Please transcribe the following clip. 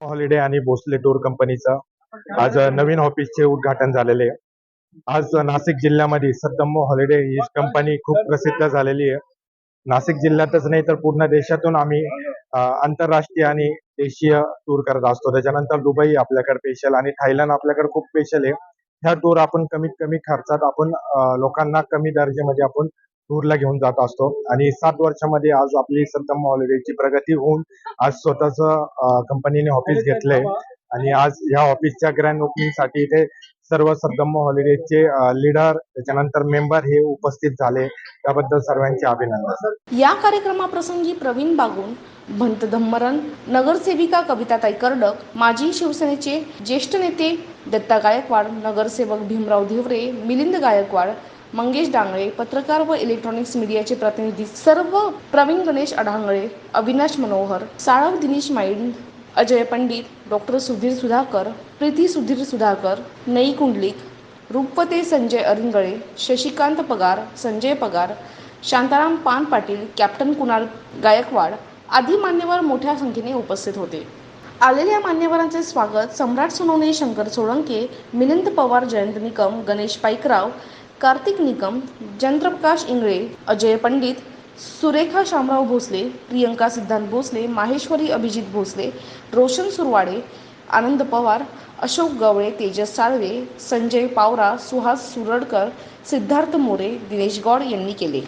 Holiday आणि Bhosale tour कंपनीचं आज नवीन ऑफिसचे उद्घाटन झालेले आहे. आज नाशिक जिल्ह्यामध्ये सद्दम्मो हॉलिडे ही कंपनी खूप प्रसिद्ध झालेली आहे. नाशिक जिल्ह्यातच नाही तर पूर्ण देशातून आम्ही आंतरराष्ट्रीय आणि देशीय टूर करत असतो. त्याच्यानंतर दुबई आपल्याकडे स्पेशल आणि थायलंड आपल्याकडे खूप स्पेशल आहे. ह्या टूर आपण कमीत कमी खर्चात आपण लोकांना कमी दर्जामध्ये आपण टूरला घेऊन जात असतो. आणि सात वर्षामध्ये आज आपली सद्दम हॉलिडेची प्रगती होऊन आज स्वतःच कंपनीने ऑफिस घेतलंय. आणि आज या ऑफिसच्या ग्रँड ओपनिंगसाठी इथे सर्व सद्दम हॉलिडेचे लीडर त्याच्यानंतर मेंबर हे उपस्थित झाले. त्याबद्दल सर्वांचे अभिनंदन. या कार्यक्रमाप्रसंगी प्रवीण बागून भंत धम्मरन नगरसेविका कविताताई कर्डक माजी शिवसेनेचे ज्येष्ठ नेते दत्ता गायकवाड नगरसेवक भीमराव धिवरे मिलिंद गायकवाड मंगेश डांगळे पत्रकार व इलेक्ट्रॉनिक्स मीडियाचे प्रतिनिधी सर्व प्रवीण गणेश अढांगळे अविनाश मनोहर साळव दिनेश माईंड अजय पंडित डॉक्टर सुधीर सुधाकर प्रीती सुधीर सुधाकर नई कुंडलिक रूपते संजय अरिंगळे शशिकांत पगार संजय पगार शांताराम पान पाटील कॅप्टन कुणाल गायकवाड आदी मान्यवर मोठ्या संख्येने उपस्थित होते. आलेल्या मान्यवरांचे स्वागत सम्राट सोनवणे शंकर सोळंके मिलिंद पवार जयंत निकम गणेश पाईकराव कार्तिक निकम चंद्रप्रकाश इंगळे अजय पंडित सुरेखा शामराव भोसले प्रियंका सिद्धांत भोसले माहेश्वरी अभिजित भोसले रोशन सुरवाडे आनंद पवार अशोक गवळे तेजस साळवे संजय पावरा सुहास सुरडकर सिद्धार्थ मोरे दिनेश गौड यांनी केले.